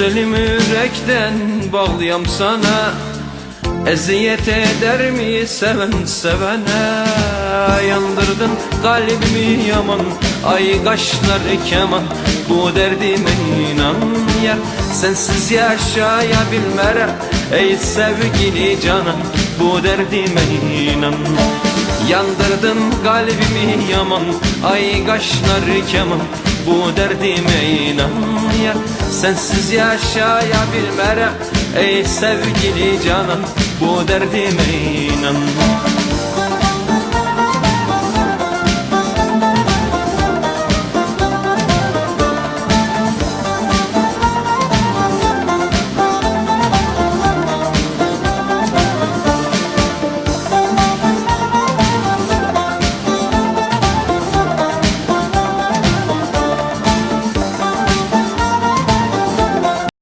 Güzelim yürekten bağlıyam sana. Eziyet eder mi seven sevene? Yandırdın kalbimi yaman Ay kaşları keman. Bu derdime inan ya Sensiz yaşayabilmere. Ey sevgili canan Bu derdime inan. Yandırdın kalbimi yaman Ay kaşları keman. Bu derdime inan Sensiz yaşayabilmere Ey sevgili canan Bu derdime inan